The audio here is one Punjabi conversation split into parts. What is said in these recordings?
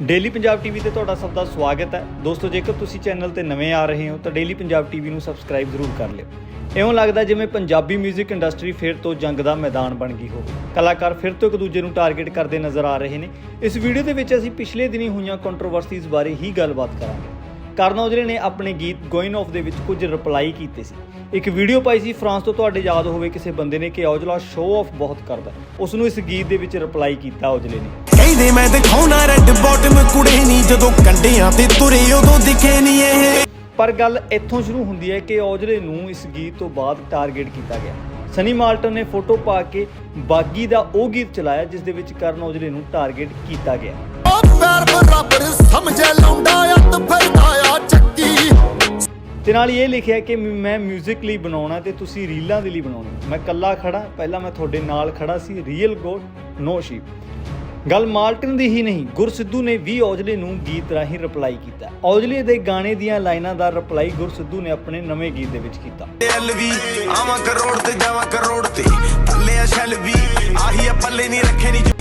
ਡੇਲੀ ਪੰਜਾਬ ਟੀਵੀ ਤੇ ਤੁਹਾਡਾ ਸਭ ਦਾ ਸਵਾਗਤ ਹੈ। ਦੋਸਤੋ, ਜੇਕਰ ਤੁਸੀਂ ਚੈਨਲ ਤੇ ਨਵੇਂ ਆ ਰਹੇ ਹੋ, ਤਾਂ ਡੇਲੀ ਪੰਜਾਬ ਟੀਵੀ ਨੂੰ ਸਬਸਕ੍ਰਾਈਬ ਜ਼ਰੂਰ ਕਰ ਲਿਓ। ਇਉਂ ਲੱਗਦਾ ਜਿਵੇਂ ਪੰਜਾਬੀ 뮤직 ਇੰਡਸਟਰੀ ਫਿਰ ਤੋਂ ਜੰਗ ਦਾ ਮੈਦਾਨ ਬਣ ਗਈ ਹੋਵੇ। ਕਲਾਕਾਰ ਫਿਰ ਤੋਂ ਇੱਕ ਦੂਜੇ ਨੂੰ ਟਾਰਗੇਟ ਕਰਦੇ ਨਜ਼ਰ ਆ ਰਹੇ ਨੇ। ਇਸ ਵੀਡੀਓ ਦੇ ਵਿੱਚ ਅਸੀਂ ਪਿਛਲੇ ਦਿਨੀ ਹੋਈਆਂ ਕੰਟਰੋਵਰਸੀਜ਼ ਬਾਰੇ ਹੀ ਗੱਲਬਾਤ ਕਰਾਂਗੇ। ਕਰਨ ਔਜਲੇ ਨੇ ਆਪਣੇ ਗੀਤ ਗੋਇਨ ਆਫ ਦੇ ਵਿੱਚ ਕੁਝ ਰਿਪਲਾਈ ਕੀਤੇ ਸੀ। ਇੱਕ ਵੀਡੀਓ ਪਾਈ ਸੀ ਫਰਾਂਸ ਤੋਂ ਤੁਹਾਡੇ ਯਾਦ ਹੋਵੇ ਕਿਸੇ ਬੰਦੇ ਨੇ ਕਿ ਔਜਲਾ ਸ਼ੋਅ ਆਫ ਬਹੁਤ ਕਰਦਾ। ਉਸ ਨੂੰ ਇਸ ਗੀਤ ਦੇ ਵਿੱਚ ਰਿਪਲਾਈ ਕੀਤਾ ਔਜਲੇ ਨੇ। ਕਹਿੰਦੇ ਮੈਂ ਦਿਖਾਉਣਾ ਰੈੱਡ ਬਾਟਮ ਕੁੜੇ ਨਹੀਂ ਜਦੋਂ ਕੰਡਿਆਂ ਤੇ ਤੁਰੇ ਉਦੋਂ ਦਿਖੇ ਨਹੀਂ ਇਹ। ਪਰ ਗੱਲ ਇੱਥੋਂ ਸ਼ੁਰੂ ਹੁੰਦੀ ਹੈ ਕਿ ਔਜਲੇ ਨੂੰ ਇਸ ਗੀਤ ਤੋਂ ਬਾਅਦ ਟਾਰਗੇਟ ਕੀਤਾ ਗਿਆ। ਸਨੀ ਮਾਲਟਨ ਨੇ ਫੋਟੋ ਪਾ ਕੇ ਬਾਗੀ ਦਾ ਉਹ ਗੀਤ ਚਲਾਇਆ ਜਿਸ ਦੇ ਵਿੱਚ ਕਰਨ ਔਜਲੇ ਨੂੰ ਟਾਰਗੇਟ ਕੀਤਾ ਗਿਆ। ਉਹ ਬਰਾਬਰ ਸਮਝੇ ਤੇ ਨਾਲ ਹੀ ਇਹ ਲਿਖਿਆ ਕਿ ਮੈਂ 뮤직 ਲਈ ਬਣਾਉਣਾ ਤੇ ਤੁਸੀਂ ਰੀਲਾਂ ਦੇ ਲਈ ਬਣਾਉਣਾ। ਮੈਂ ਕੱਲਾ ਖੜਾ, ਪਹਿਲਾਂ ਮੈਂ ਤੁਹਾਡੇ ਨਾਲ ਖੜਾ ਸੀ ਰੀਅਲ ਗੋਡ ਨੋ ਸ਼ੀਪ ਗੱਲ ਮਾਲਟਨ ਦੀ ਹੀ ਨਹੀਂ, ਗੁਰਸਿੱਧੂ ਨੇ ਵੀ ਔਜਲੇ ਨੂੰ ਗੀਤ ਰਾਹੀਂ ਰਿਪਲਾਈ ਕੀਤਾ। ਔਜਲੇ ਦੇ ਗਾਣੇ ਦੀਆਂ ਲਾਈਨਾਂ ਦਾ ਰਿਪਲਾਈ ਗੁਰਸਿੱਧੂ ਨੇ ਆਪਣੇ ਨਵੇਂ ਗੀਤ ਦੇ ਵਿੱਚ ਕੀਤਾ। ਐਲਵੀ ਆਵਾਂ ਕਰੋੜ ਤੇ ਜਾਵਾਂ ਕਰੋੜ ਤੇ। ਥੱਲੇ ਆ ਸ਼ੈਲ ਆਹੀ ਆ, ਪੱਲੇ ਨਹੀਂ ਰੱਖੇ ਨਹੀਂ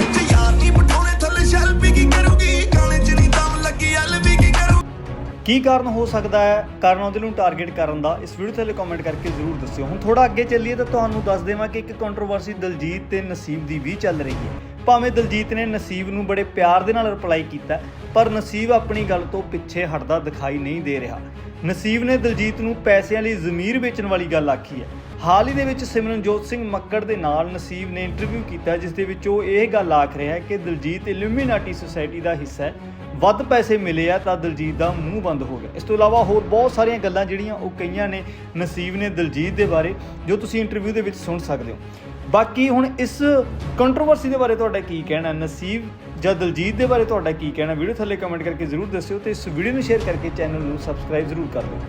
ਕੀ ਕਾਰਨ ਹੋ ਸਕਦਾ ਹੈ? ਕਾਰਨ ਉਹਦੇ ਨੂੰ ਟਾਰਗੇਟ ਕਰਨ ਦਾ। ਇਸ ਵੀਡੀਓ ਥੱਲੇ ਕਮੈਂਟ ਕਰਕੇ ਜ਼ਰੂਰ ਦੱਸਿਓ। ਹੁਣ ਥੋੜਾ ਅੱਗੇ ਚੱਲੀਏ ਤਾਂ ਤੁਹਾਨੂੰ ਦੱਸ ਦੇਵਾਂ ਕਿ ਇੱਕ ਕੰਟਰੋਵਰਸੀ ਦਲਜੀਤ ਤੇ ਨਸੀਬ ਦੀ ਵੀ ਚੱਲ ਰਹੀ ਹੈ। ਭਾਵੇਂ ਦਲਜੀਤ ਨੇ ਨਸੀਬ ਨੂੰ ਬੜੇ ਪਿਆਰ ਦੇ ਨਾਲ ਰਿਪਲਾਈ ਕੀਤਾ ਪਰ ਨਸੀਬ ਆਪਣੀ ਗੱਲ ਤੋਂ ਪਿੱਛੇ ਹਟਦਾ ਦਿਖਾਈ ਨਹੀਂ ਦੇ ਰਿਹਾ। ਨਸੀਬ ਨੇ ਦਲਜੀਤ ਨੂੰ ਪੈਸਿਆਂ ਲਈ ਜ਼ਮੀਰ ਵੇਚਣ ਵਾਲੀ ਗੱਲ ਆਖੀ ਹੈ। ਹਾਲ ਹੀ ਦੇ ਵਿੱਚ ਸਿਮਰਨਜੋਤ ਸਿੰਘ ਮੱਕੜ ਦੇ ਨਾਲ ਨਸੀਬ ਨੇ ਇੰਟਰਵਿਊ ਕੀਤਾ, ਜਿਸ ਦੇ ਵਿੱਚ ਉਹ ਇਹ ਗੱਲ ਆਖ ਰਿਹਾ ਹੈ ਕਿ ਦਲਜੀਤ ਇਲੂਮੀਨਾਟੀ ਸੁਸਾਇਟੀ ਦਾ ਹਿੱਸਾ ਹੈ। ਵੱਧ ਪੈਸੇ ਮਿਲੇ ਆ ਤਾਂ ਦਲਜੀਤ ਦਾ ਮੂੰਹ ਬੰਦ ਹੋ ਗਿਆ। ਇਸ ਤੋਂ ਇਲਾਵਾ ਹੋਰ ਬਹੁਤ ਸਾਰੀਆਂ ਗੱਲਾਂ ਜਿਹੜੀਆਂ ਉਹ ਕਈਆਂ ਨੇ ਨਸੀਬ ਨੇ ਦਲਜੀਤ ਦੇ ਬਾਰੇ, ਜੋ ਤੁਸੀਂ ਇੰਟਰਵਿਊ ਦੇ ਵਿੱਚ ਸੁਣ ਸਕਦੇ ਹੋ। ਬਾਕੀ ਹੁਣ ਇਸ ਕੰਟਰੋਵਰਸੀ ਦੇ ਬਾਰੇ ਤੁਹਾਡਾ ਕੀ ਕਹਿਣਾ ਨਸੀਬ ਜਾਂ ਦਲਜੀਤ ਦੇ ਬਾਰੇ ਤੁਹਾਡਾ ਕੀ ਕਹਿਣਾ ਵੀਡੀਓ ਥੱਲੇ ਕਮੈਂਟ ਕਰਕੇ ਜ਼ਰੂਰ ਦੱਸਿਓ ਤੇ ਇਸ ਵੀਡੀਓ ਨੂੰ ਸ਼ੇਅਰ ਕਰਕੇ ਚੈਨਲ ਨੂੰ ਸਬਸਕ੍ਰਾਈਬ ਜ਼ਰੂਰ ਕਰ ਦਿਓ।